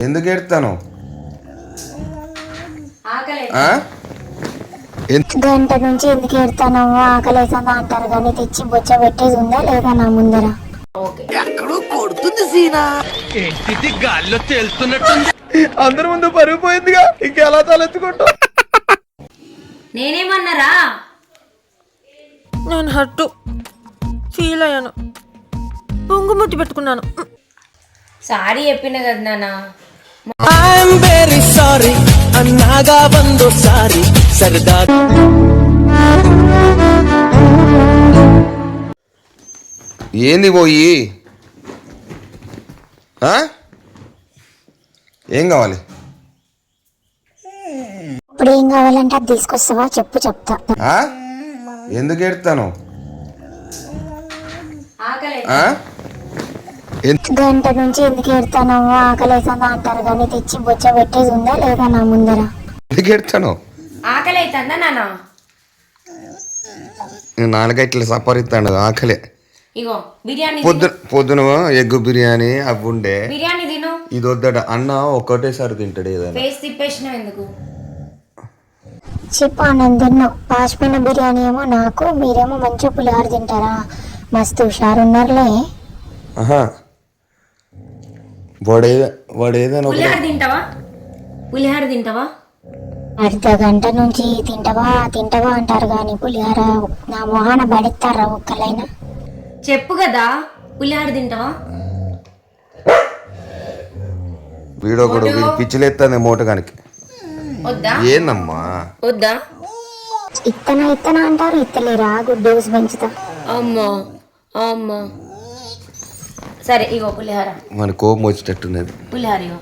ఎందుకు ఎడతాను ఆకలి ఆ? ఎందు- గంట నుంచి ఎందుకు ఎడతానో ఆకలేసందా అంటారు కానీ తెచ్చి బొచ్చ పెట్టేది ఉందా లేదా నా ముందర? ఓకే. అందరి ముందు పరుగు పోయిందిగా. ఇంకెలా తలెత్తుకుంటా నేనేమన్నారా? నేను హట్టు ఫీల్ అయ్యాను. పొంగుముద్దు పెట్టుకున్నాను. సారీ చెప్పిన కదా నాన్న. ఐఎమ్ వెరీ సారీ అన్నాగా ಬಂದು సారీ సరదా. ఏంది పోయి ఆ? ఏం కావాలి? ఇప్పుడు ఏం కావాలంటే అది తీసుకొస్తావా? చెప్పు చెప్తా. ఆ? ఎందుకు ఎడతాను ఆకలి ఆ? గంట నుంచి ఎందుకు ఎడతానో ఆకలేసందా అంటారు కానీ తెచ్చి బొచ్చ పెట్టేది ఉందా లేదా నా ముందర? ఎందుకు ఎడతాను ఆకలి అవుతుందా నాన్న నాలుగైట్ల సపరిస్తాడు ఆకలే. ఇగో బిర్యానీ పొద్దు పొద్దున ఎగ్ బిర్యానీ అవి ఉండే. బిర్యానీ తిను. ఇది వద్దట. అన్న ఒక్కటేసారి తింటాడు ఏదైనా. ఫేస్ తిప్పేసినావు ఎందుకు? చెప్పు నేను తిన్నావు పాసిపోయిన బిర్యానీ ఏమో నాకు మీరేమో మంచిగా పులిహార తింటారా? మస్తు హుషారు ఉన్నారులే ఆహా. వాడే వాడు ఏదైనా పులిహార తింటావా? పులిహార తింటావా? అర్ధ గంట నుంచి తింటవా తింటవా అంటారు కానీ పులిహార నా మొహాన పడిస్తారా ఒక్కలైనా? చెప్పు కదా పులిహార తింటావా? వీడొకడు వీడు. పిచ్చిలేస్తుంది మూటగానికి. వద్దా? ఏందమ్మా? వద్దా? ఇత్తన ఇత్తన అంటారు ఇత్తలేరా. గుడ్ డోస్ పెంచుతా. అమ్మో అమ్మో. సరే ఇగో పులిహార. మన కోపం వచ్చేటట్టున్నది. పులిహార ఇగో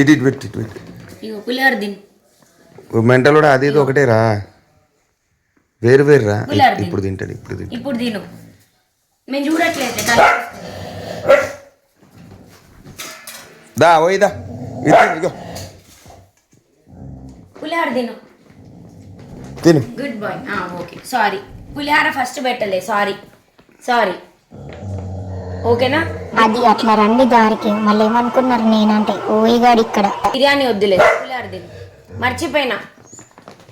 ఇటు ఇటు పెట్టి ఇటు పెట్టి. ఇగో పులిహార తిను. మెంటల్ కూడా అది ఇది ఒకటే రా వేరు వేరు రా. పులిహార. ఇప్పుడు తింటాడు ఇప్పుడు తింటాడు. ఇప్పుడు తిను. మేము చూడట్లేదు. దా పోయిదా ఇది తిను, ఇగో. పులిహార తిను. తిను. Good boy okay. సారీ పులిహార ఫస్ట్ పెట్టలే సారీ సారీ ఓకేనా? అది అట్లా రండి దారికి. మళ్ళీ ఏమనుకున్నారు నేనంటే ఓయిగాడు ఇక్కడ. బిర్యానీ వద్దులే మర్చిపోయినా.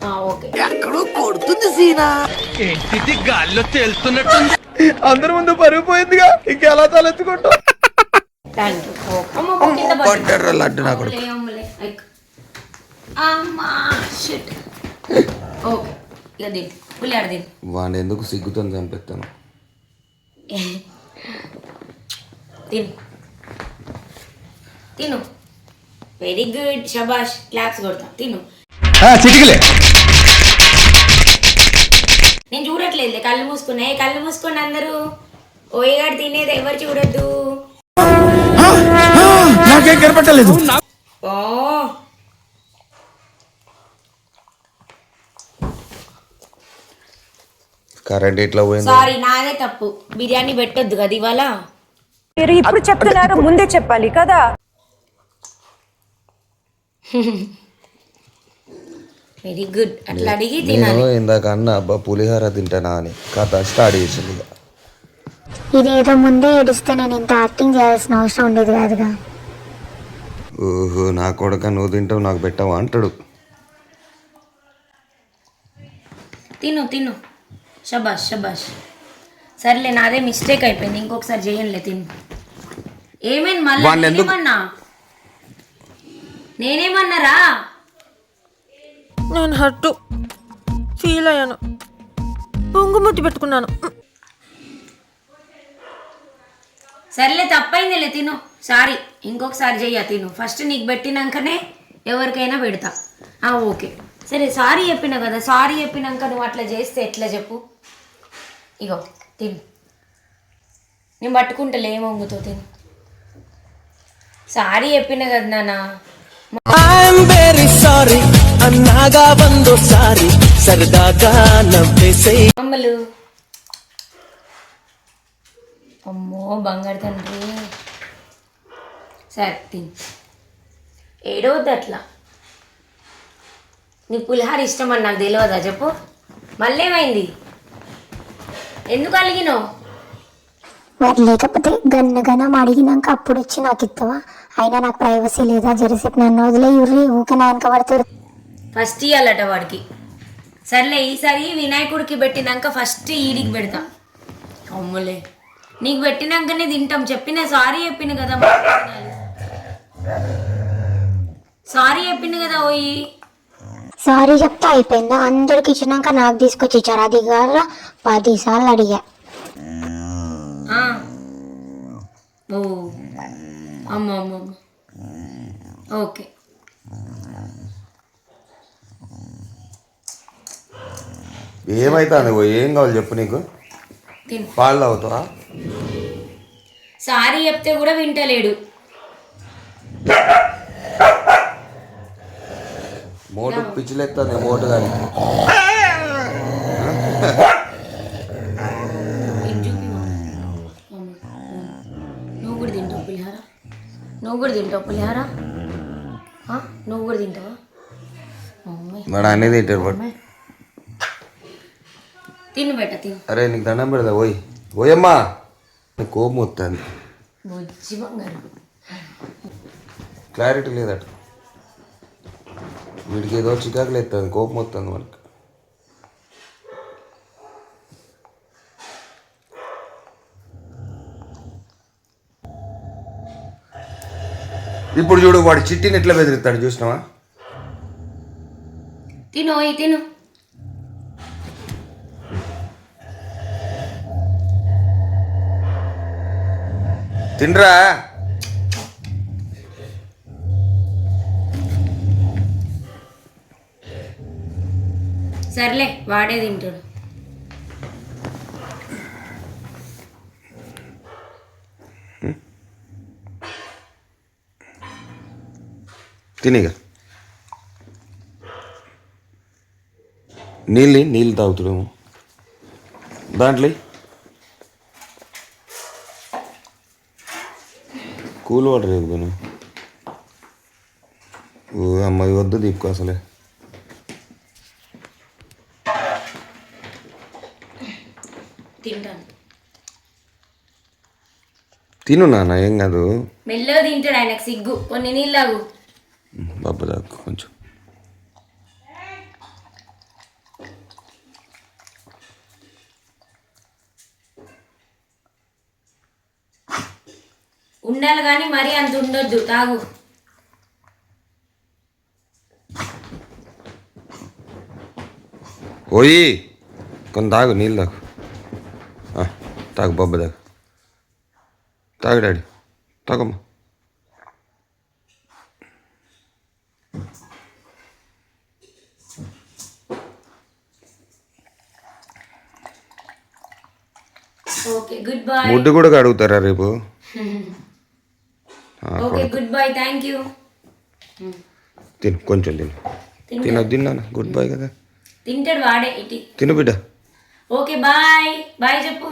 ఆ, ఓకే. ఎక్కడో కొడుతుంది సీనా. ఏంటిది గాల్లో తేలుతున్నట్టుంది? అందరి ముందు పరుగు పోయిందిగా ఇంకెలా తలెత్తుకుంటా థ్యాంక్ యూ లడ్డు నా కొడుకు. ఓకే ఇక వాడిని ఎందుకు సిగ్గుతో చంపేస్తాను? తిను. తిను. వెరీ గుడ్ షబాష్ క్లాప్స్ కొడతా. తిను. చిటికలే. నేను చూడట్లేదు. కళ్ళు మూసుకున్నాయి కళ్ళు మూసుకోండి అందరూ. ఓయగాడు తినేది ఎవరు చూడొద్దు. నాకేం కనపట్టలేదు ఓ. కరెంట్ ఇట్లా పోయింది? సారీ నాదే తప్పు. బిర్యానీ పెట్టొద్దు కదా ఇవాళ? మీరు ఇప్పుడు చెప్తున్నారు ముందే చెప్పాలి కదా. వెరీ గుడ్ అట్లా అడిగి తినాలి. నేను ఇందాక అన్న అబ్బా పులిహోర తింటానా అని. కథ స్టార్ట్ చేసింది ఇక. ఇదేదో ముందే ఏడిస్తే నేను ఇంత యాక్టింగ్ చేయాల్సిన అవసరం ఉండేది కాదుగా. ఓహో నా కొడుక నువ్వు తింటావు నాకు పెట్టావా అంటాడు. తిను తిను. షబాష్ షబాష్ సర్లే నాదే మిస్టేక్ అయిపోయింది. ఇంకొకసారి చేయండిలే తిను. ఏమైంది మళ్ళీ? వాడిని ఎందుకు- నేనేమన్నా? నేనేమన్నారా నేను హట్టు ఫీల్ అయ్యాను. పొంగుముద్దు పెట్టుకున్నాను. సర్లే తప్పైందిలే తిను. సారీ ఇంకొకసారి చెయ్య తిను. ఫస్ట్ నీకు పెట్టినాకనే ఎవరికైనా పెడతా. ఆ ఓకే. సరే సారీ చెప్పిన కదా. సారీ చెప్పినాక నువ్వు అట్లా చేస్తే ఎట్లా చెప్పు? ఇగో. తిను. నేను పట్టుకుంటలే ఏం వంగుతో తిను. సారీ చెప్పిన కదా నాన్న. ఐఎమ్ వెరీ సారీ అన్నాగా ಬಂದು సారీ. సరదాగా నవ్వేసే అమ్మలు. అమ్మో బంగారు తండ్రి. సరే తిని. ఏడవద్దు అట్లా. నీ పులిహార ఇష్టం అని నాకు తెలియదా చెప్పు. మళ్ళీ ఏమైంది ఎందుకు అలిగినావు? మరి లేకపోతే గన్నగనం అడిగినాక అప్పుడు వచ్చి నాకు ఇస్తావా అయినా నాకు ప్రైవసీ లేదా జరసేపు నన్ను వదిలే యుర్రి ఊకే నా వెనక పడుతురు. ఫస్ట్ ఇవ్వాలట వాడికి. సర్లే ఈసారి వినాయకుడికి పెట్టినాక ఫస్ట్ ఈడికి పెడతా. అమ్ములే. నీకు పెట్టినాకనే తింటాం. చెప్పిన సారీ చెప్పింది కదా. సారీ చెప్పింది కదా ఓయి. సారీ చెప్తా అయిపోయిందా? అందరికి ఇచ్చినాక నాకు తీసుకొచ్చి ఇచ్చారు. అది కాదు పది సార్లు అడిగా. ఆ. ఓ. అమ్మ అమ్మ అమ్మ. ఓకే. ఏమైతుంది ఓ ఏం కావాలి చెప్పు నీకు? తిను. పాలు తాగుతావా? సారీ చెప్తే కూడా వింటలేడు. మోటు పిచ్చిలేస్తుంది మోటు కానీ. నువ్వు కూడా తింటావు పులిహార? నువ్వు కూడా తింటావు పులిహార? నువ్వు కూడా తింటావా? వాడు అనేది తింటాడు వాడు. తిను బెట్ట తిను. అరే నీకు దండం పెడతా ఓయ్ ఓయమ్మా నీకు కోపం వస్తుంది క్లారిటీ లేదట. వీడికి ఏదో చికాకులు ఎత్తుంది కోపం వస్తుంది మనకి. ఇప్పుడు చూడు వాడు చిట్టిని ఎట్లా బెదిరిస్తాడు చూసినావా? తిను తిను. తినరా? సర్లే వాడే తింటాడు. తినిగా? నీళ్ళు నీళ్ళు తాగుతాడేమో దాంట్లో కూల్ వాటర్ ఇవ్వను ఓ అమ్మాయి వద్దు దీపుకో అసలే తింటాను తిను నాన్న ఏం కాదు. మెల్లగా తింటాడు ఆయనకు సిగ్గు. కొన్ని నీళ్ళగు బాబా దాకు కొంచెం. ఉండాలి కానీ మరీ అంత ఉండొద్దు తాగు. ఓయి కొంత తాగు నీళ్ళు తాగు. తాగు బాబా తాగు. తాగు డాడీ తాగమ్మా ఓకే గుడ్ బాయ్ ముడ్డు కూడా అడుగుతారా రేపు ఆ, okay good boy thank you తిను కొంచెం తిను తింటా. తినొద్దు తిన్నాను గుడ్ బై కదా తింటాడు వాడే ఇటు తిను బిడ్డ ఓకే బాయ్ బాయ్ చెప్పు